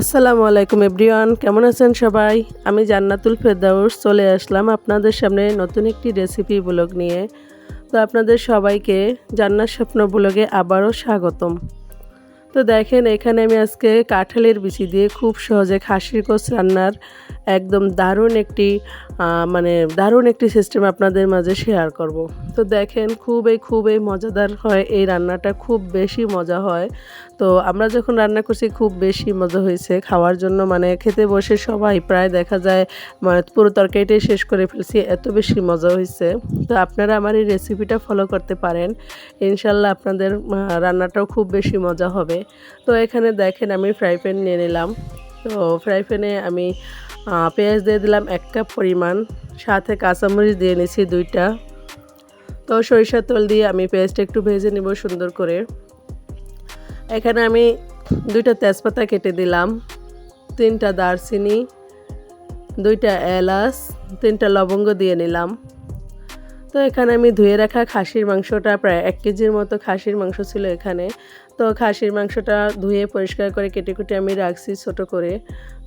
আসসালামু আলাইকুম এভরিওয়ান, কেমন আছেন সবাই? আমি জান্নাতুল ফেরদাউস চলে আসলাম আপনাদের সামনে নতুন একটি রেসিপি ব্লগ নিয়ে। তো আপনাদের সবাইকে জান্নার স্বপ্ন ব্লগে আবারও স্বাগতম। তো দেখেন, এখানে আমি আজকে কাঁঠালের বিচি দিয়ে খুব সহজে খাসির কোষ রান্নার একদম দারুণ একটি মানে দারুণ একটি সিস্টেম আপনাদের মাঝে শেয়ার করব। তো দেখেন খুবই খুবই মজাদার হয় এই রান্নাটা, খুব বেশি মজা হয়। তো আমরা যখন রান্না করছি খুব বেশি মজা হয়েছে খাওয়ার জন্য মানে খেতে বসে সবাই প্রায় দেখা যায় মানে পুরো তরকারিটাই শেষ করে ফেলছি, এত বেশি মজা হয়েছে। তো আপনারা আমার এই রেসিপিটা ফলো করতে পারেন। ইনশাল্লাহ আপনাদের রান্নাটাও খুব বেশি মজা হবে। তো এখানে দেখেন আমি ফ্রাই প্যান নিয়ে নিলাম। তো ফ্রাই প্যানে আমি পেঁয়াজ দিয়ে দিলাম এক কাপ পরিমাণ, সাথে কাঁচামরিচ দিয়ে নিয়েছি দুইটা। তো সরিষার তেল দিয়ে আমি পেঁয়াজটা একটু ভেজে নিব সুন্দর করে। এখানে আমি দুইটা তেজপাতা কেটে দিলাম, তিনটা দারচিনি, দুইটা এলাচ, তিনটা লবঙ্গ দিয়ে নিলাম। তো এখানে আমি ধুয়ে রাখা খাসির মাংসটা প্রায় এক কেজির মতো খাসির মাংস ছিল এখানে। তো খাসির মাংসটা ধুয়ে পরিষ্কার করে কেটে কুটে আমি রাখছি ছোট করে।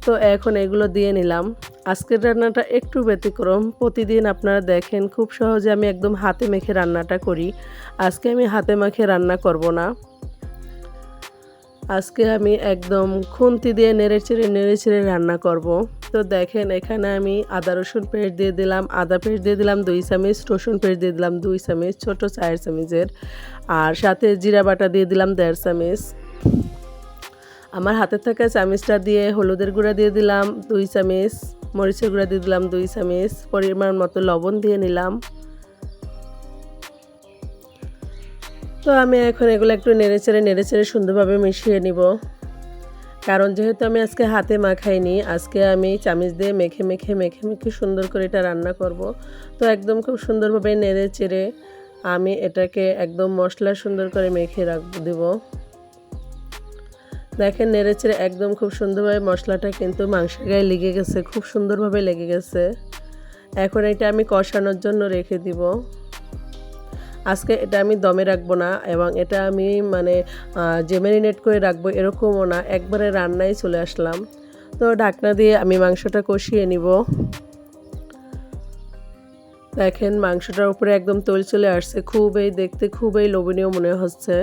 তো এখন এগুলো দিয়ে নিলাম। আজকের রান্নাটা একটু ব্যতিক্রম। প্রতিদিন আপনারা দেখেন, খুব সহজে আমি একদম হাতে মেখে রান্নাটা করি। আজকে আমি হাতে মাখে রান্না করব না। আজকে আমি একদম খুন্তি দিয়ে নেড়ে চেড়ে নেড়ে চেড়ে রান্না করব। তো দেখেন, এখানে আমি আদা, রসুন পেস্ট দিয়ে দিলাম, আদা পেস্ট দিয়ে দিলাম দুই চামচ, রসুন পেস্ট দিয়ে দিলাম দুই চামচ, ছোটো চার চামচের, আর সাথে জিরা বাটা দিয়ে দিলাম দেড় চামচ। আমার হাতে থাকা চামচটা দিয়ে হলুদের গুঁড়া দিয়ে দিলাম দুই চামচ, মরিচের গুঁড়া দিয়ে দিলাম দুই চামচ, পরিমাণ মতো লবণ দিয়ে নিলাম। তো আমি এখন এগুলো একটু নেড়ে চেড়ে নেড়ে চেড়ে সুন্দরভাবে মিশিয়ে নিব। কারণ যেহেতু আমি আজকে হাতে মাখাইনি, আজকে আমি চামিচ দিয়ে মেখে মেখে মেখে মেখে সুন্দর করে এটা রান্না করব। তো একদম খুব সুন্দরভাবে নেড়ে চেড়ে আমি এটাকে একদম মশলা সুন্দর করে মেখে রাখ, দেব। দেখেন নেড়ে চেড়ে একদম খুব সুন্দরভাবে মশলাটা কিন্তু মাংসের গায়ে লেগে গেছে, খুব সুন্দরভাবে লেগে গেছে। এখন এটা আমি কষানোর জন্য রেখে দিব। আজকে এটা আমি দমে রাখব না এবং এটা আমি মানে যে ম্যারিনেট করে রাখব এরকমও না, একবারে রান্নায় চলে আসলাম। তো ঢাকনা দিয়ে আমি মাংসটা কষিয়ে নিব। দেখেন মাংসটার উপরে একদম তৈল চলে আসছে, খুবই, দেখতে খুবই লোভনীয় মনে হচ্ছে।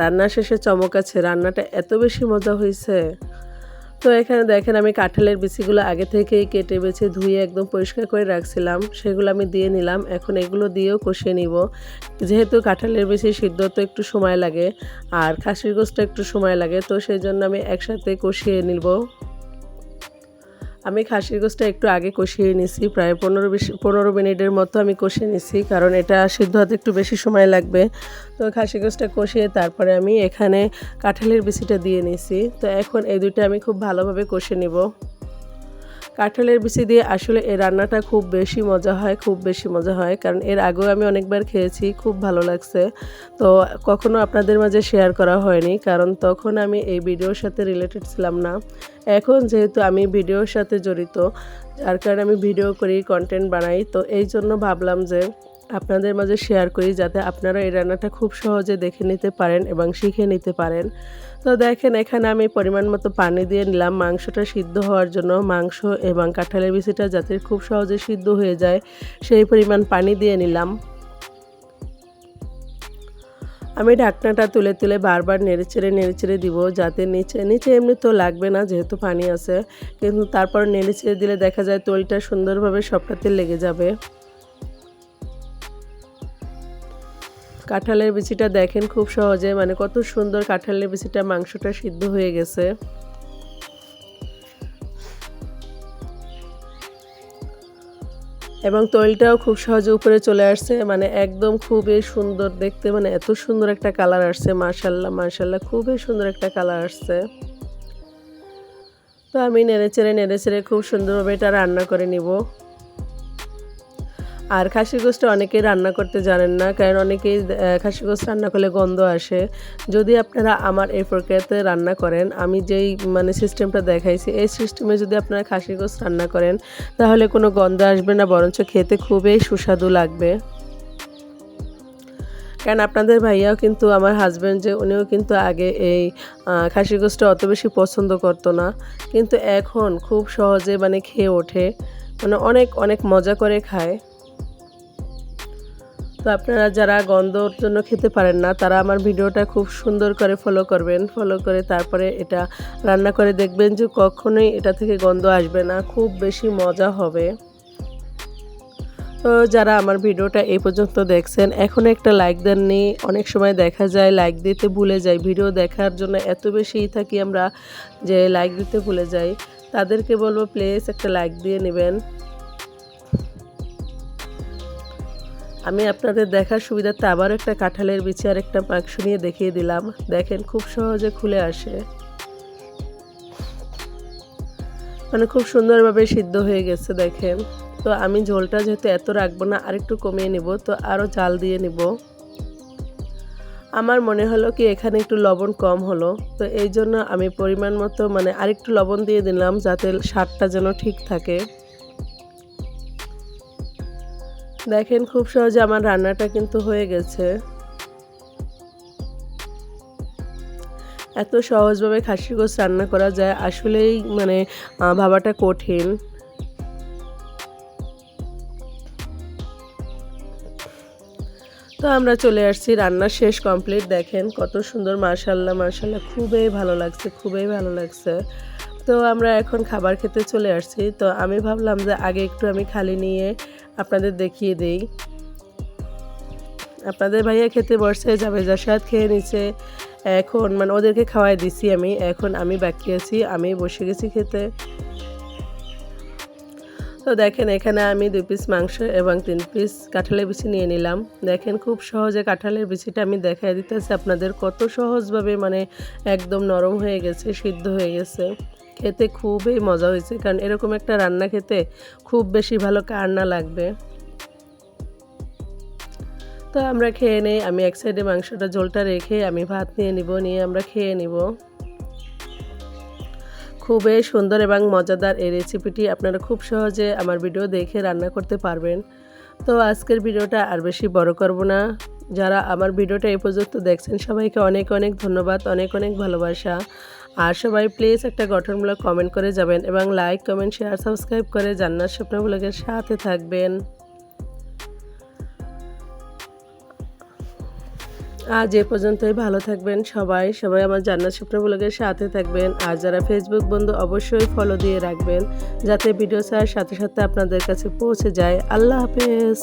রান্না শেষে চমক আছে, রান্নাটা এত বেশি মজা হয়েছে। তো এখানে দেখেন আমি কাঁঠালের বিচিগুলো আগে থেকেই কেটে বেছে ধুয়ে একদম পরিষ্কার করে রাখছিলাম। সেগুলো আমি দিয়ে নিলাম। এখন এগুলো দিয়েও কষিয়ে নিব। যেহেতু কাঁঠালের বিচি সিদ্ধ, তো একটু সময় লাগে। আর খাসির গোস্তটা একটু সময় লাগে। তো সেই জন্য আমি একসাথে কষিয়ে নিব। আমি খাসির গোস্তটা একটু আগে কষিয়ে নিছি, প্রায় পনেরো বিশ, পনেরো মিনিটের মতো আমি কষিয়ে নিছি, কারণ এটা সিদ্ধ হতে একটু বেশি সময় লাগবে। তো খাসি গোস্তটা কষিয়ে তারপরে আমি এখানে কাঁঠালের বিচিটা দিয়ে নিছি। তো এখন এই দুইটা আমি খুব ভালোভাবে কষে নিব। কাঁঠালের বিচি দিয়ে আসলে এই রান্নাটা খুব বেশি মজা হয়, খুব বেশি মজা হয়। কারণ এর আগেও আমি অনেকবার খেয়েছি, খুব ভালো লাগছে। তো কখনো আপনাদের মাঝে শেয়ার করা হয়নি, কারণ তখন আমি এই ভিডিওর সাথে রিলেটেড ছিলাম না। এখন যেহেতু আমি ভিডিওর সাথে জড়িত, যার কারণে আমি ভিডিও করি কন্টেন্ট বানাই, তো এই জন্য ভাবলাম যে আপনাদের মাঝে শেয়ার করি যাতে আপনারা এই রান্নাটা খুব সহজে দেখে নিতে পারেন এবং শিখে নিতে পারেন। তো দেখেন, এখানে আমি পরিমাণ মতো পানি দিয়ে নিলাম। মাংসটা সিদ্ধ হওয়ার জন্য মাংস এবং কাঁঠালের বিচিটা যাতে খুব সহজে সিদ্ধ হয়ে যায়, সেই পরিমাণ পানি দিয়ে নিলাম। আমি ঢাকনাটা তুলে তুলে বারবার নেড়ে চেড়ে নেড়ে চেড়ে দিব যাতে নিচে নিচে এমনি তো লাগবে না যেহেতু পানি আছে, কিন্তু তারপর নেড়ে চেড়ে দিলে দেখা যায় তৈলটা সুন্দরভাবে সবটাতে লেগে যাবে। কাঁঠালের বিচিটা দেখেন খুব সহজে মানে কত সুন্দর কাঁঠালের বিচিটা, মাংসটা সিদ্ধ হয়ে গেছে। এবং তৈলটাও খুব সহজে উপরে চলে আসছে মানে একদম খুবই সুন্দর দেখতে মানে এত সুন্দর একটা কালার আসছে মার্শাল্লাহ মার্শাল্লাহ খুবই সুন্দর একটা কালার আসছে। তো আমি নেড়ে চেড়ে নেড়ে চেড়ে খুব সুন্দরভাবে এটা রান্না করে নিব। আর খাসি গোষ্ঠ অনেকেই রান্না করতে জানেন না, কারণ অনেকেই খাসি গোষ্ঠ রান্না করলে গন্ধ আসে। যদি আপনারা আমার এই প্রক্রিয়াতে রান্না করেন, আমি যেই মানে সিস্টেমটা দেখাইছি, এই সিস্টেমে যদি আপনারা খাসি গোষ্ঠ রান্না করেন, তাহলে কোনো গন্ধ আসবে না, বরঞ্চ খেতে খুবই সুস্বাদু লাগবে। কারণ আপনাদের ভাইয়াও কিন্তু, আমার হাজব্যান্ড যে, উনিও কিন্তু আগে এই খাসির গোষ্ঠটা অত বেশি পছন্দ করতো না। কিন্তু এখন খুব সহজে মানে খেয়ে ওঠে। মানে অনেক অনেক মজা করে খায়। তো আপনারা যারা গন্ধর জন্য খেতে পারেন না, তারা আমার ভিডিওটা খুব সুন্দর করে ফলো করবেন। ফলো করে তারপরে এটা রান্না করে দেখবেন যে কখনোই এটা থেকে গন্ধ আসবে না, খুব বেশি মজা হবে। তো যারা আমার ভিডিওটা এই পর্যন্ত দেখছেন, এখন একটা লাইক দেননি, অনেক সময় দেখা যায় লাইক দিতে ভুলে যাই। ভিডিও দেখার জন্য এত বেশি থাকি আমরা যে লাইক দিতে ভুলে যাই। তাদেরকে বলব প্লিজ একটা লাইক দিয়ে নেবেন। আমি আপনাদের দেখার সুবিধার্থে আবার একটা কাঁঠালের বিচি আর একটা মাংস নিয়ে দেখিয়ে দিলাম। দেখেন, খুব সহজে খুলে আসে। মানে খুব সুন্দরভাবে সিদ্ধ হয়ে গেছে, দেখেন। তো আমি ঝোলটা যেহেতু এত রাখব না, আরেকটু কমিয়ে নিব, তো আরও জাল দিয়ে নিব। আমার মনে হলো কি, এখানে একটু লবণ কম হলো। তো এই জন্য আমি পরিমাণ মতো মানে আরেকটু লবণ দিয়ে দিলাম, যাতে স্বাদটা যেন ঠিক থাকে। দেখেন খুব সহজে আমার রান্নাটা কিন্তু হয়ে গেছে। এত সহজভাবে খাসির গোস রান্না করা যায় আসলেই মানে ভাবাটা কঠিন। তো আমরা চলে আসছি রান্না শেষ কমপ্লিট। দেখেন কত সুন্দর মার্শাল্লাহ মার্শাল্লাহ খুবই ভালো লাগছে, খুবই ভালো লাগছে। তো আমরা এখন খাবার খেতে চলে আসছি। তো আমি ভাবলাম যে আগে একটু আমি খালি নিয়ে আপনাদের দেখিয়ে দেই। আপনাদের ভাইয়া খেতে যাবে যার সাথে খেয়ে নিচ্ছে এখন মানে ওদেরকে খাওয়াই দিছি আমি। এখন আমি বাকি আছি, আমি বসে গেছি খেতে। তো দেখেন, এখানে আমি দুই পিস মাংস এবং তিন পিস কাঁঠালের বিচি নিয়ে নিলাম। দেখেন, খুব সহজে কাঁঠালের বিচিটা আমি দেখাই দিতেছি। আপনাদের কত সহজভাবে মানে একদম নরম হয়ে গেছে, সিদ্ধ হয়ে গেছে। খেতে খুবই মজা হয়েছে, কারণ এরকম একটা রান্না খেতে খুব বেশি ভালো কার না লাগবে। তো আমরা খেয়ে নেই, আমি এক সাইডে মাংসটা, ঝোলটা রেখে আমি ভাত নিয়ে নিব, নিয়ে আমরা খেয়ে নিব। খুবই সুন্দর এবং মজাদার এই রেসিপিটি আপনারা খুব সহজে আমার ভিডিও দেখে রান্না করতে পারবেন। তো আজকের ভিডিওটা আর বেশি বড় করব না। যারা আমার ভিডিওটা এই পর্যন্ত দেখছেন, সবাইকে অনেক অনেক ধন্যবাদ, অনেক অনেক ভালোবাসা। আর সবাই প্লিজ একটা গঠনমূলক কমেন্ট করে যাবেন এবং লাইক কমেন্ট শেয়ার সাবস্ক্রাইব করে জান্নার স্বপ্নগুলোকে সাথে থাকবেন। আজ এ পর্যন্তই, ভালো থাকবেন সবাই। সবাই আমার জান্নাত স্বপ্ন ব্লগের সাথে থাকবেন। আর যারা ফেসবুক বন্ধু, অবশ্যই ফলো দিয়ে রাখবেন, যাতে ভিডিও ছাড়ার সাথে সাথে আপনাদের কাছে পৌঁছে যায়। আল্লাহ হাফেজ।